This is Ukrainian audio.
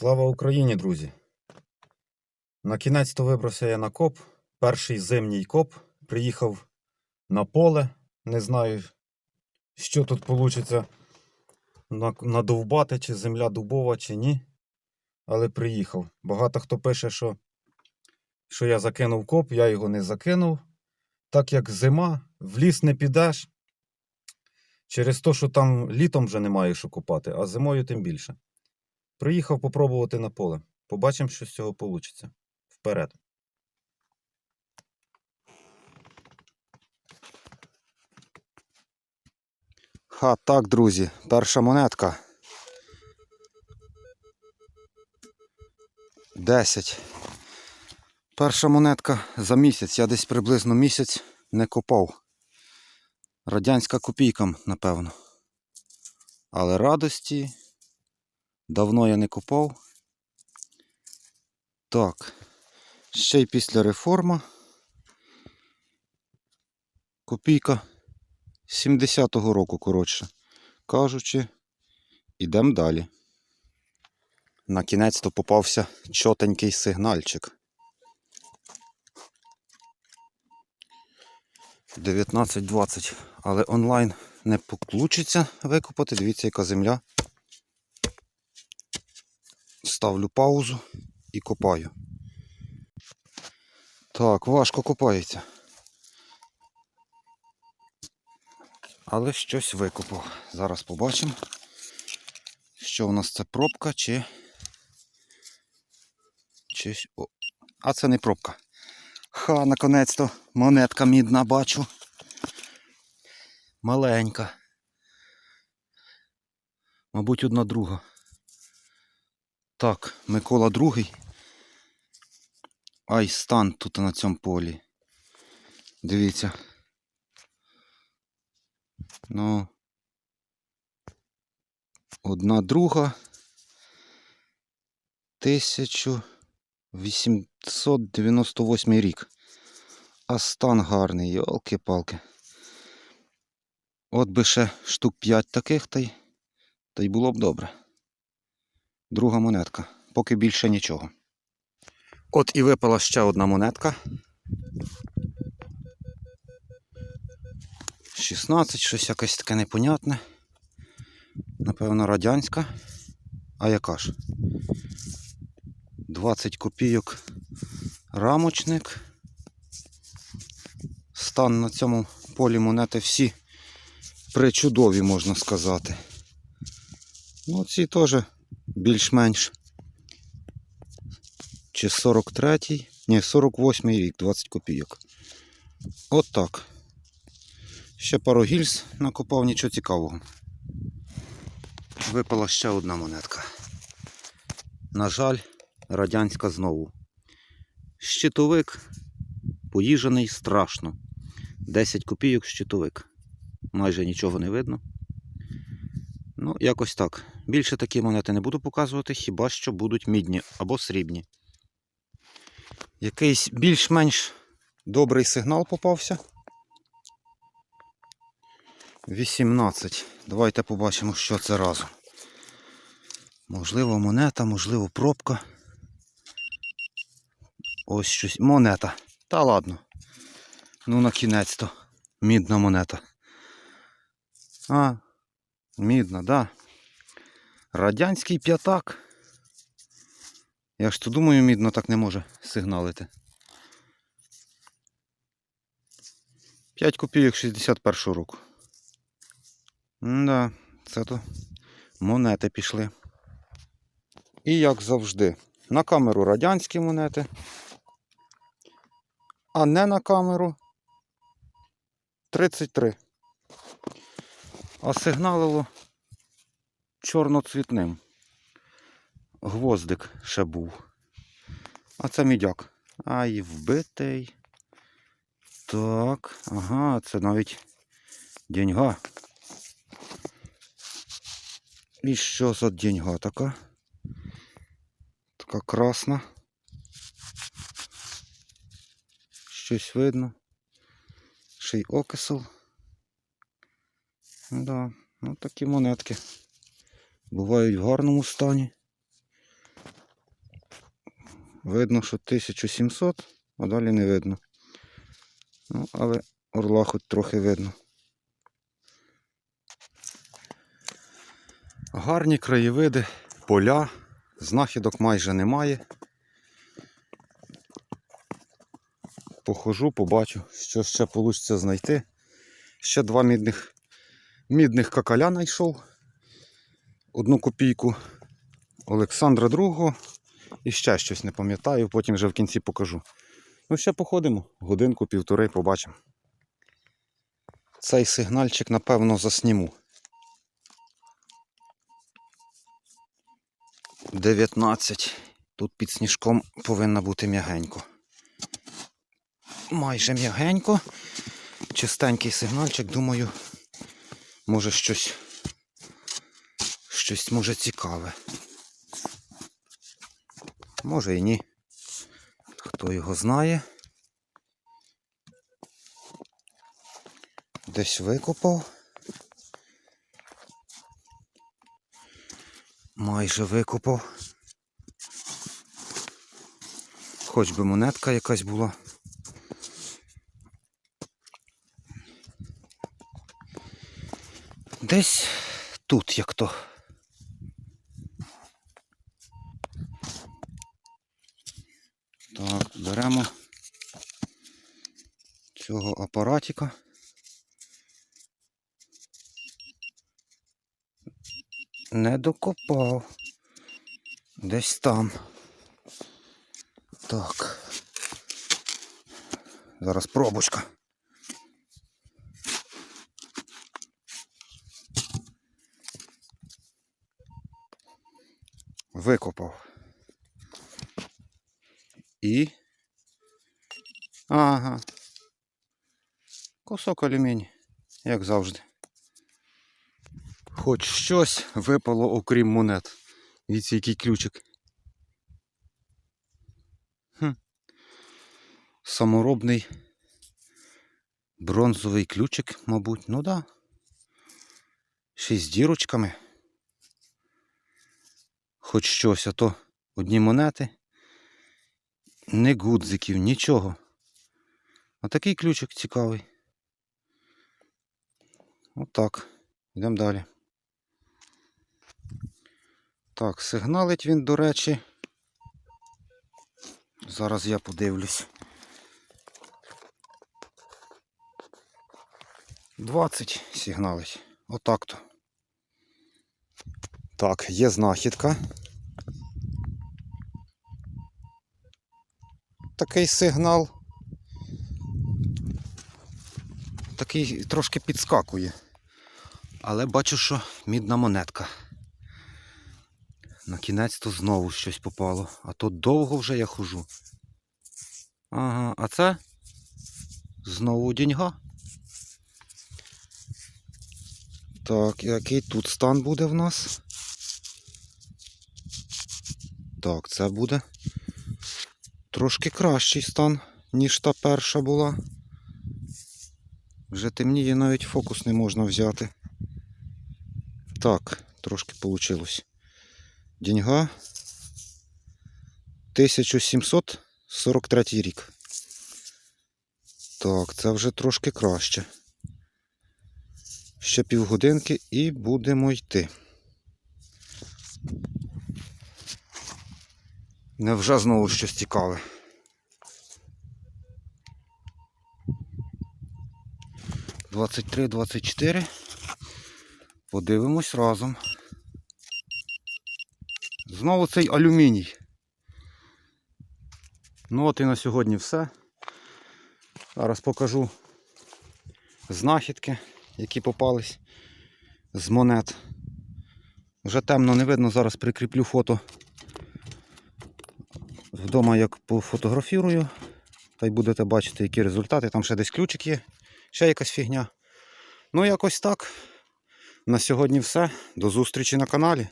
Слава Україні, друзі! На кінець то вибрався я на коп. Перший зимній коп. Приїхав на поле. Не знаю, що тут вийде надовбати, чи земля дубова, чи ні. Але приїхав. Багато хто пише, що, що я закинув коп, я його не закинув. Так як зима, в ліс не підеш. Через те, що там літом вже немає що копати, а зимою тим більше. Приїхав попробувати на поле. Побачимо, що з цього вийде. Вперед. Ха, так, друзі, перша монетка. 10. Перша монетка за місяць. Я десь приблизно місяць не копав. Радянська копійка, напевно. Але радості Давно я не купав. Так. Ще й після реформа. Копійка 70-го року, коротше. Кажучи, ідемо далі. На кінець то попався чотенький сигнальчик. 19.20. Але онлайн не поклучиться викопати. Дивіться, яка земля. Ставлю паузу і копаю. Так, важко копається. Але щось викопав. Зараз побачимо, що у нас це пробка чи. чи... О. А це не пробка. Ха, наконець-то монетка мідна бачу. Маленька. Мабуть, одна друга. Так, Микола другий. Ай, стан тут на цьому полі. Дивіться. Ну. Одна друга. 1898 рік. А стан гарний, йолки-палки. От би ще штук 5 таких, та й, та й було б добре. Друга монетка. Поки більше нічого. От і випала ще одна монетка. 16, щось якесь таке непонятне. Напевно, радянська. А яка ж? 20 копійок рамочник. Стан на цьому полі монети всі причудові, можна сказати. Ну, ці теж більш-менш. Чи 43-й, ні, 48-й рік, 20 копійок. От так. Ще пару гільз накопав, нічого цікавого. Випала ще одна монетка. На жаль, радянська знову. Щитовик поїжений страшно. 10 копійок щитовик. Майже нічого не видно. Ну, якось так. Більше такі монети не буду показувати, хіба що будуть мідні або срібні. Якийсь більш-менш добрий сигнал попався. 18. Давайте побачимо, що це разом. Можливо, монета, можливо, пробка. Ось щось. Монета. Та ладно. Ну, на кінець то. Мідна монета. А, мідна, да. Радянський п'ятак. Я ж то думаю, мідно так не може сигналити. 5 копійок 61 року. Да, це то монети пішли. І як завжди, на камеру радянські монети, а не на камеру 33. А сигналило чорноцвітним. Гвоздик ще був. А це мідяк. Ай, вбитий. Так, ага, це навіть деньга. І що за деньга така? Така красна. Щось видно. Ще й окисел. Да, ну такі монетки. Бувають в гарному стані. видно, що 1700, а далі не видно. Ну, але орла хоч трохи видно. Гарні краєвиди, поля, знахідок майже немає. Похожу, побачу, що ще вийде знайти. Ще два мідних, мідних какаля знайшов. Одну копійку Олександра II і ще щось не пам'ятаю, потім вже в кінці покажу. Ну, ще походимо, годинку, півтори побачимо. Цей сигнальчик, напевно, засніму. 19. Тут під сніжком повинна бути м'ягенько. Майже м'ягенько. Чистенький сигнальчик, думаю, може щось. Щось може цікаве. Може і ні. Хто його знає. Десь викопав. Майже викопав. Хоч би монетка якась була. Десь тут як то. Так, беремо цього. Не докопав. Десь там. Так. Зараз пробочка. Викопав. І. Ага. Кусок алюмінію, як завжди. Хоч щось випало, окрім монет. Дивіться, який ключик. Хм. Саморобний бронзовий ключик, мабуть. Ну да. Ще з дірочками. Хоч щось, а то одні монети. Не гудзиків, нічого. А такий ключик цікавий. Отак. Йдемо далі. Так, сигналить він, до речі. Зараз я подивлюсь. 20 сигналить. Отак то. Так, є знахідка. Такий сигнал. Такий трошки підскакує. Але бачу, що мідна монетка. На кінець то знову щось попало. А то довго вже я хожу. Ага, а це знову деньга. Так, який тут стан буде в нас? Так, це буде трошки кращий стан, ніж та перша була. Вже темніє, навіть фокус не можна взяти. Так, трошки вийшло. Деньга 1743 рік. Так, це вже трошки краще. Ще півгодинки і будемо йти. Невже знову щось цікаве. Двадцять три, двадцять чотири. Подивимось разом. Знову цей алюміній. Ну от і на сьогодні все. Зараз покажу знахідки, які попались з монет. Вже темно не видно, зараз прикріплю фото. Вдома як пофотографірую, та й будете бачити, які результати. Там ще десь ключик є, ще якась фігня. Ну, якось так. На сьогодні все. До зустрічі на каналі.